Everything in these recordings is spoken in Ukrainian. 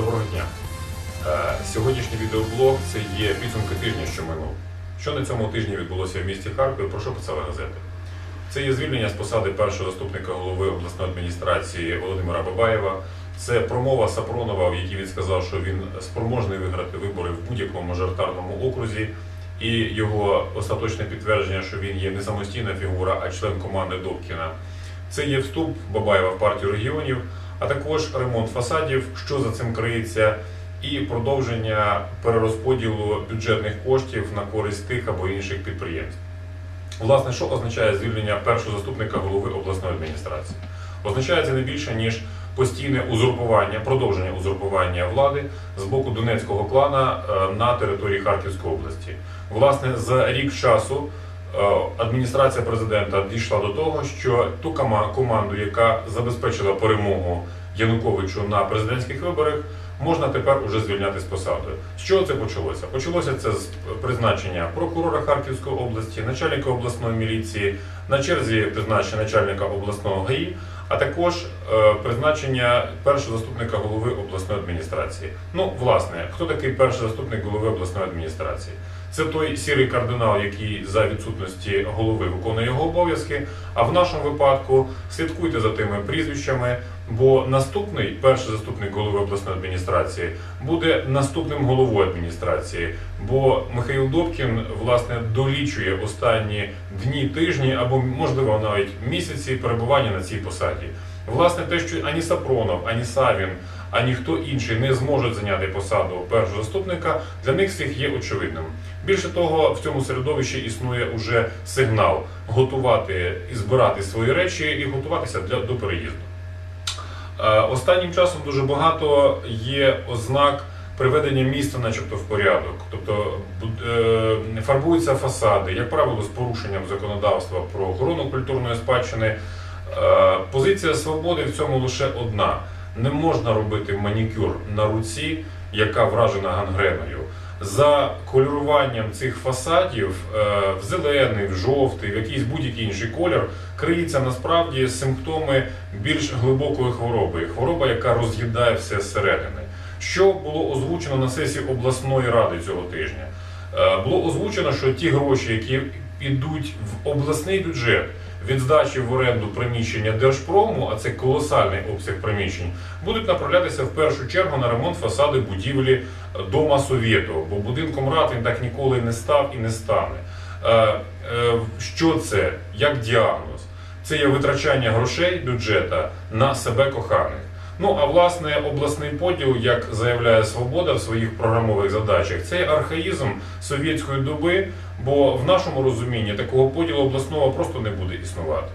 Доброго дня. Е, Сьогоднішній відеоблог це є підсумки тижня, що минув. Що на цьому тижні відбулося в місті Харкові, про що писали газети? Це є звільнення з посади першого заступника голови обласної адміністрації Володимира Бабаєва. Це промова Сапронова, в якій він сказав, що він спроможний виграти вибори в будь-якому мажоритарному окрузі. І його остаточне підтвердження, що він є не самостійна фігура, а член команди Добкіна. Це є вступ Бабаєва в партію регіонів, а також ремонт фасадів, що за цим криється, і продовження перерозподілу бюджетних коштів на користь тих або інших підприємств. Власне, що означає звільнення першого заступника голови обласної адміністрації? Означає це не більше ніж постійне узурпування, продовження узурпування влади з боку донецького клана е, на території Харківської області. Власне, за рік часу адміністрація президента дійшла до того, що ту кома- команду, яка забезпечила перемогу Януковичу на президентських виборах, можна тепер уже звільняти з посади. З чого це почалося? Почалося це з призначення прокурора Харківської області, начальника обласної міліції, на черзі призначення начальника обласного ГАІ, а також е, призначення першого заступника голови обласної адміністрації. Ну, власне, хто такий перший заступник голови обласної адміністрації? Це той сірий кардинал, який за відсутності голови виконує його обов'язки. А в нашому випадку слідкуйте за тими прізвищами, бо наступний перший заступник голови обласної адміністрації буде наступним головою адміністрації. Бо Михайло Добкін власне долічує останні дні, тижні або можливо навіть місяці перебування на цій посаді. Власне, те, що ані Сапронов, ані Савін, ані хто інший не зможуть зайняти посаду першого заступника, для них всіх є очевидним. Більше того, в цьому середовищі існує уже сигнал готувати і збирати свої речі і готуватися для до переїзду. Е, Останнім часом дуже багато є ознак приведення міста, начебто, в порядок. Тобто е, фарбуються фасади, як правило, з порушенням законодавства про охорону культурної спадщини. Е, Позиція свободи в цьому лише одна: не можна робити манікюр на руці, яка вражена гангреною. За кольоруванням цих фасадів е, в зелений, в жовтий, в якийсь будь-який інший колір криється насправді симптоми більш глибокої хвороби, хвороба, яка роз'їдає все зсередини. Що було озвучено на сесії обласної ради цього тижня? Е, Було озвучено, що ті гроші, які йдуть в обласний бюджет від здачі в оренду приміщення Держпрому, а це колосальний обсяг приміщень, будуть направлятися в першу чергу на ремонт фасади будівлі Дома Совєту, бо будинком рад він так ніколи не став і не стане. Е, е, Що це? Як діагноз? Це є витрачання грошей бюджета на себе коханих. Ну а власне обласний поділ, як заявляє Свобода в своїх програмових задачах, це архаїзм совєтської доби, бо в нашому розумінні такого поділу обласного просто не буде існувати.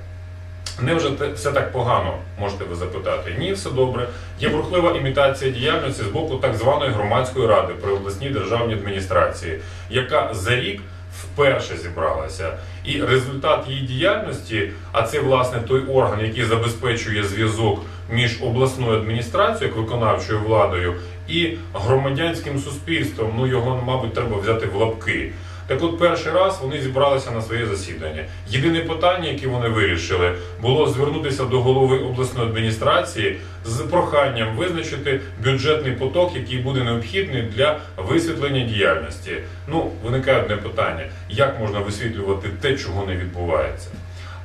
Невже те- все так погано, можете ви запитати? Ні, все добре. Є бурхлива імітація діяльності з боку так званої громадської ради при обласній державній адміністрації, яка за рік вперше зібралася. І результат її діяльності, а це власне той орган, який забезпечує зв'язок між обласною адміністрацією, як виконавчою владою, і громадянським суспільством. Ну його, мабуть, треба взяти в лапки. Так от перший раз вони зібралися на своє засідання. Єдине питання, яке вони вирішили, було звернутися до голови обласної адміністрації з проханням визначити бюджетний поток, який буде необхідний для висвітлення діяльності. Ну, виникає одне питання: як можна висвітлювати те, чого не відбувається?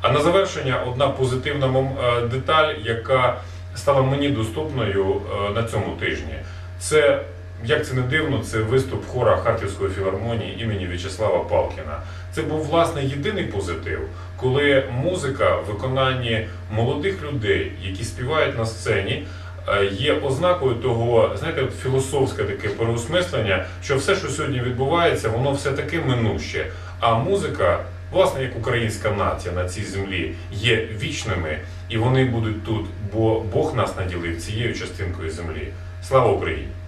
А на завершення одна позитивна е, деталь, яка стала мені доступною е, на цьому тижні. Це як це не дивно, це виступ хора Харківської філармонії імені В'ячеслава Палкіна. Це був власне єдиний позитив, коли музика в виконанні молодих людей, які співають на сцені, е, є ознакою того, знаєте, філософське таке переосмислення, що все, що сьогодні відбувається, воно все таки минуще. А музика, власне, як українська нація на цій землі, є вічними, і вони будуть тут, бо Бог нас наділив цією частинкою землі. Слава Україні!